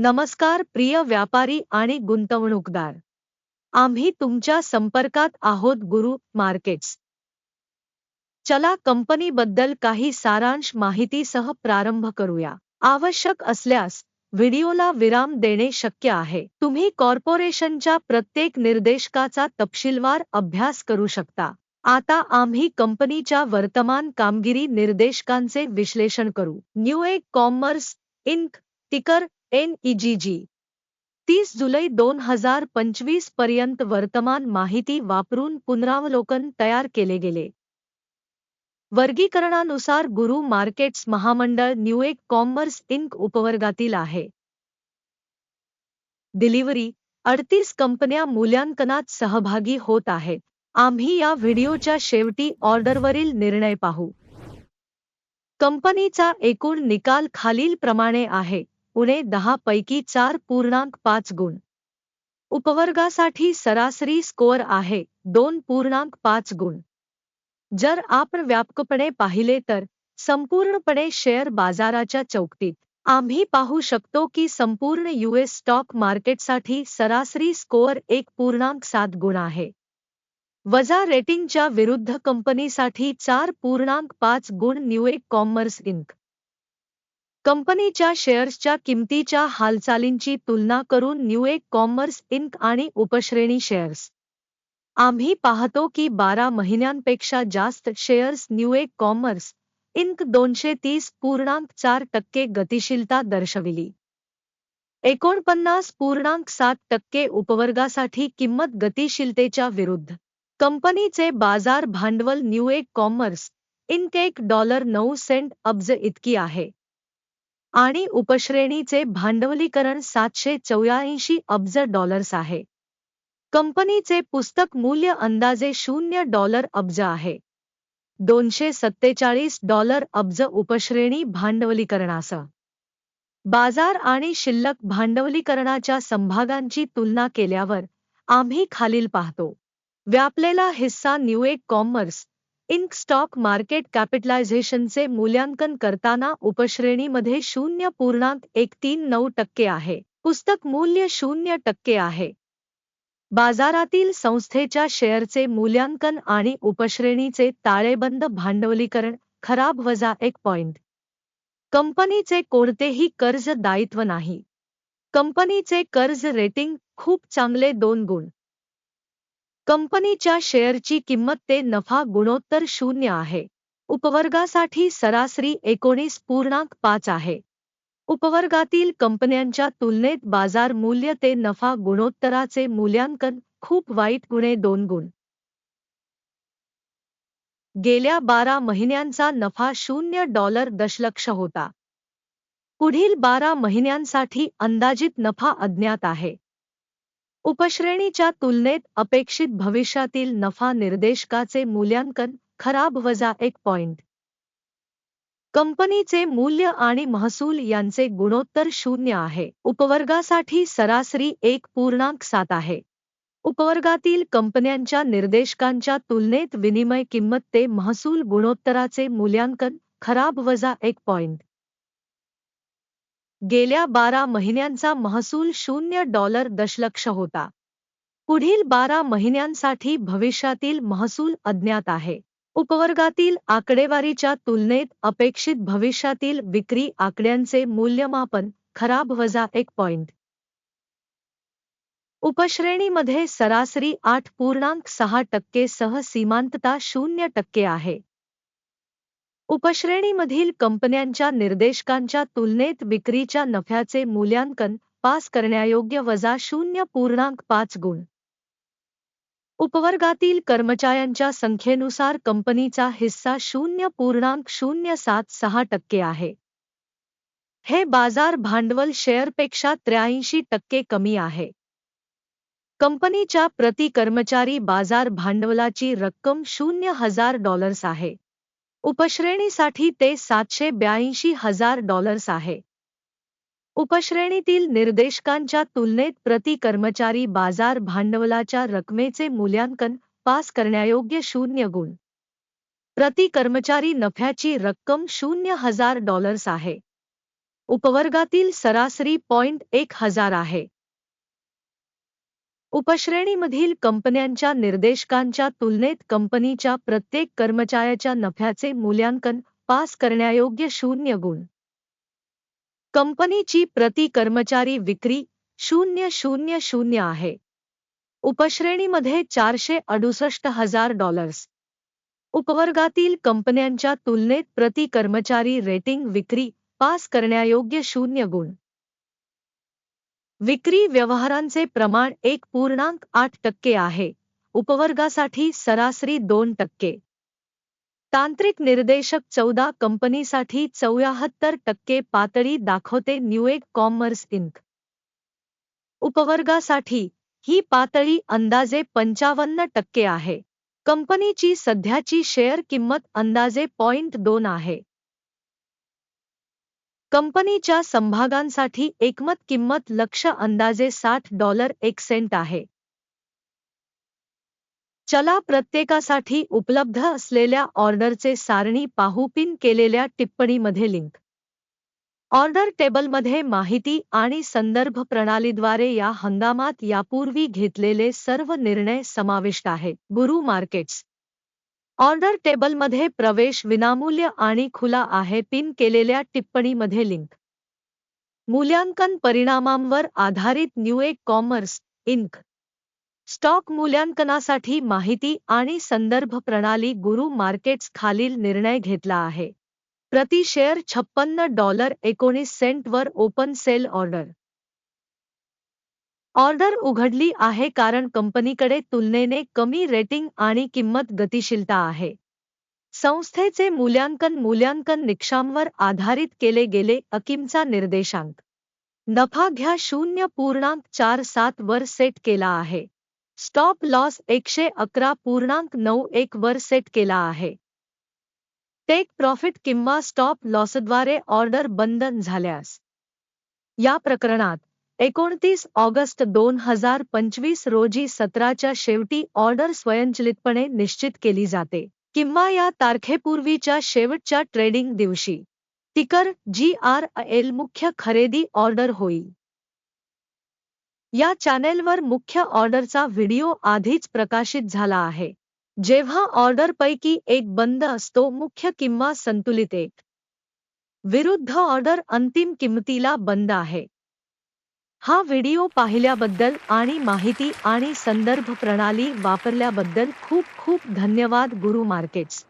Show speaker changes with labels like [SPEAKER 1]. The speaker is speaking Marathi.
[SPEAKER 1] नमस्कार प्रिय व्यापारी आणि गुंतवणूकदार. आम्ही तुमच्या संपर्कात आहोत गुरु मार्केट्स. चला कंपनीबद्दल काही सारांश माहितीसह प्रारंभ करूया. आवश्यक असल्यास व्हिडिओला विराम देणे शक्य आहे. तुम्ही कॉर्पोरेशनच्या प्रत्येक निर्देशकाचा तपशीलवार अभ्यास करू शकता. आता आम्ही कंपनीच्या वर्तमान कामगिरी निर्देशकांचे विश्लेषण करू. न्यू एक कॉमर्स इंक टिकर एनईजीजी तीस जुलै दोन हजार पंचवीसपर्यंत वर्तमान माहिती वापरून पुनरावलोकन तयार केले गेले. वर्गीकरणानुसार गुरु मार्केट्स महामंडळ न्यूएक कॉमर्स इंक उपवर्गातील आहे. डिलिव्हरी अडतीस कंपन्या मूल्यांकनात सहभागी होत आहेत. आम्ही या व्हिडिओच्या शेवटी ऑर्डरवरील निर्णय पाहू. कंपनीचा एकूण निकाल खालीलप्रमाणे आहे. उणे दहा पैकी चार पूर्णांक पाच गुण. उपवर्गासाठी सरासरी स्कोअर आहे दोन पूर्णांक पाच गुण. जर आपण व्यापकपणे पाहिले तर संपूर्णपणे शेअर बाजाराच्या चौकटीत आम्ही पाहू शकतो की संपूर्ण यूएस स्टॉक मार्केटसाठी सरासरी स्कोअर एक पूर्णांक सात गुण आहे. वजा रेटिंगच्या विरुद्ध कंपनीसाठी चार पूर्णांक पाच गुण न्यूएक कॉमर्स इंक. कंपनीच्या शेअर्सच्या किमतीच्या हालचालींची तुलना करून न्यूएक कॉमर्स इंक आणि उपश्रेणी शेअर्स. आम्ही पाहतो की बारा महिन्यांपेक्षा जास्त शेअर्स न्यूएक कॉमर्स इंक दोनशे तीस पूर्णांक चार टक्के गतिशीलता दर्शविली. एकोणपन्नास पूर्णांक सात टक्के उपवर्गासाठी किंमत गतिशीलतेच्या विरुद्ध. कंपनीचे बाजार भांडवल न्यूएक कॉमर्स इंक एक डॉलर नऊ सेंट अब्ज इतकी आहे. आणि उपश्रेणीचे भांडवलीकरण सातशे चौऱ्याऐंशी अब्ज डॉलर्स आहे. कंपनीचे पुस्तक मूल्य अंदाजे शून्य डॉलर अब्ज आहे. दोनशे सत्तेचाळीस डॉलर अब्ज उपश्रेणी भांडवलीकरणासह. बाजार आणि शिल्लक भांडवलीकरणाच्या संभागांची तुलना केल्यावर आम्ही खालील पाहतो. व्यापलेला हिस्सा Newegg Commerce Inc stock market कॅपिटलायझेशनचे मूल्यांकन करताना उपश्रेणीमध्ये शून्य पूर्णांक एक तीन नऊ टक्के आहे. पुस्तक मूल्य शून्य टक्के आहे. बाजारातील संस्थेच्या शेअरचे मूल्यांकन आणि उपश्रेणीचे ताळेबंद भांडवलीकरण खराब वजा एक पॉइंट. कंपनीचे कोणतेही कर्ज दायित्व नाही. कंपनीचे कर्ज रेटिंग खूप चांगले दोन गुण. कंपनीच्या शेअरची किंमत ते नफा गुणोत्तर शून्य आहे. उपवर्गासाठी सरासरी एकोणीस पूर्णांक पाच आहे. उपवर्गातील कंपन्यांच्या तुलनेत बाजार मूल्य ते नफा गुणोत्तराचे मूल्यांकन खूप वाईट गुणे दोन गुण. गेल्या बारा महिन्यांचा नफा शून्य डॉलर दशलक्ष होता. पुढील बारा महिन्यांसाठी अंदाजित नफा अज्ञात आहे. उपश्रेणीच्या तुलनेत अपेक्षित भविष्यातील नफा निर्देशकाचे मूल्यांकन खराब वजा एक पॉइंट. कंपनीचे मूल्य आणि महसूल यांचे गुणोत्तर शून्य आहे. उपवर्गासाठी सरासरी एक पूर्णांक सात आहे. उपवर्गातील कंपन्यांच्या निर्देशकांच्या तुलनेत विनिमय किंमत ते महसूल गुणोत्तराचे मूल्यांकन खराब वजा एक पॉइंट. गेल्या बारा महिन्यांचा महसूल शून्य डॉलर दशलक्ष होता. पुढील बारा महिन्यांसाठी भविष्यातील महसूल अज्ञात आहे. उपवर्गातील आकडेवारीच्या तुलनेत अपेक्षित भविष्यातील विक्री आकड्यांचे मूल्यमापन खराब वजा एक पॉइंट. उपश्रेणीमध्ये सरासरी आठ पूर्णांक सहा टक्के सह सीमांतता शून्य टक्के आहे. उपश्रेणीमधील कंपन्यांच्या निर्देशकांच्या तुलनेत विक्रीच्या नफ्याचे मूल्यांकन पास करण्यायोग्य वजा शून्य पूर्णांक पाच गुण. उपवर्गातील कर्मचाऱ्यांच्या संख्येनुसार कंपनीचा हिस्सा शून्य पूर्णांक शून्य सात सहा टक्के आहे. हे बाजार भांडवल शेअरपेक्षा त्र्याऐंशी टक्के कमी आहे. कंपनीच्या प्रति कर्मचारी बाजार भांडवलाची रक्कम शून्य हजार डॉलर्स आहे. उपश्रेणीसाठी ते सातशे ब्याऐंशी हजार डॉलर्स आहे. उपश्रेणीतील निर्देशकांच्या तुलनेत प्रति कर्मचारी बाजार भांडवलाच्या रकमेचे मूल्यांकन पास करण्यायोग्य शून्य गुण. प्रति कर्मचारी नफ्याची रक्कम शून्य हजार डॉलर्स आहे. उपवर्गातील सरासरी पॉइंट एक हजार आहे. उपश्रेणीमधील कंपन्यांच्या निर्देशकांच्या तुलनेत कंपनीच्या प्रत्येक कर्मचाऱ्याच्या नफ्याचे मूल्यांकन पास करण्यायोग्य शून्य गुण. कंपनीची प्रति कर्मचारी विक्री शून्य शून्य शून्य आहे. उपश्रेणीमध्ये चारशे अडुसष्ट हजार डॉलर्स. उपवर्गातील कंपन्यांच्या तुलनेत प्रति कर्मचारी रेटिंग विक्री पास करण्यायोग्य शून्य गुण. विक्री व्यवहारांचे प्रमाण एक पूर्णांक आठ टक्के आहे. उपवर्गासाठी सरासरी दोन टक्के. तांत्रिक निर्देशक चौदा कंपनीसाठी चौऱ्याहत्तर टक्के पातळी दाखवते न्यूएग कॉमर्स इंक. उपवर्गासाठी ही पातळी अंदाजे पंचावन्न टक्के आहे. कंपनीची सध्याची शेअर किंमत अंदाजे पॉइंट दोन आहे. कंपनीच्या संभागांसाठी एकमत किंमत लक्ष अंदाजे साठ डॉलर एक सेंट आहे. चला प्रत्येकासाठी उपलब्ध असलेल्या ऑर्डरचे सारणी पाहू पिन केलेल्या टिप्पणीमध्ये लिंक. ऑर्डर टेबलमध्ये माहिती आणि संदर्भ प्रणालीद्वारे या हंगामात यापूर्वी घेतलेले सर्व निर्णय समाविष्ट आहे. गुरु मार्केट्स. ऑर्डर टेबलमध्ये प्रवेश विनामूल्य आणि खुला आहे. पिन केलेल्या टिप्पणीमध्ये लिंक. मूल्यांकन परिणामांवर आधारित न्यूएक कॉमर्स इंक. स्टॉक मूल्यांकनासाठी माहिती आणि संदर्भ प्रणाली गुरु मार्केट्स खालील निर्णय घेतला आहे. प्रति शेअर छप्पन्न डॉलर एकोणीस सेंटवर ओपन सेल ऑर्डर. ऑर्डर उघडली आहे कारण कंपनीकडे तुलनेने कमी रेटिंग आणि किंमत गतिशीलता आहे. संस्थेचे मूल्यांकन मूल्यांकन निकषांवर आधारित केले गेले अकिमचा निर्देशांक. नफा घ्या शून्य पूर्णांक चार सात वर सेट केला आहे. स्टॉप लॉस एकशे अकरा पूर्णांक नऊ एक वर सेट केला आहे. टेक प्रॉफिट किंवा स्टॉप लॉसद्वारे ऑर्डर बंधन झाल्यास. या प्रकरणात एकोणतीस ऑगस्ट दोन हजार पंचवीस रोजी सत्राच्या शेवटी ऑर्डर स्वयंचलितपणे निश्चित केली जाते. किंवा या तारखेपूर्वीच्या शेवटच्या ट्रेडिंग दिवशी. टिकर जी आर एल मुख्य खरेदी ऑर्डर होईल. या चॅनेलवर मुख्य ऑर्डरचा व्हिडिओ आधीच प्रकाशित झाला आहे. जेव्हा ऑर्डरपैकी एक बंद असतो मुख्य किंवा संतुलित एक. विरुद्ध ऑर्डर अंतिम किंमतीला बंद आहे. हा व्हिडिओ पाहिल्याबद्दल आणि माहिती आणि संदर्भ प्रणाली वापरल्याबद्दल खूप खूप धन्यवाद गुरु मार्केट्स.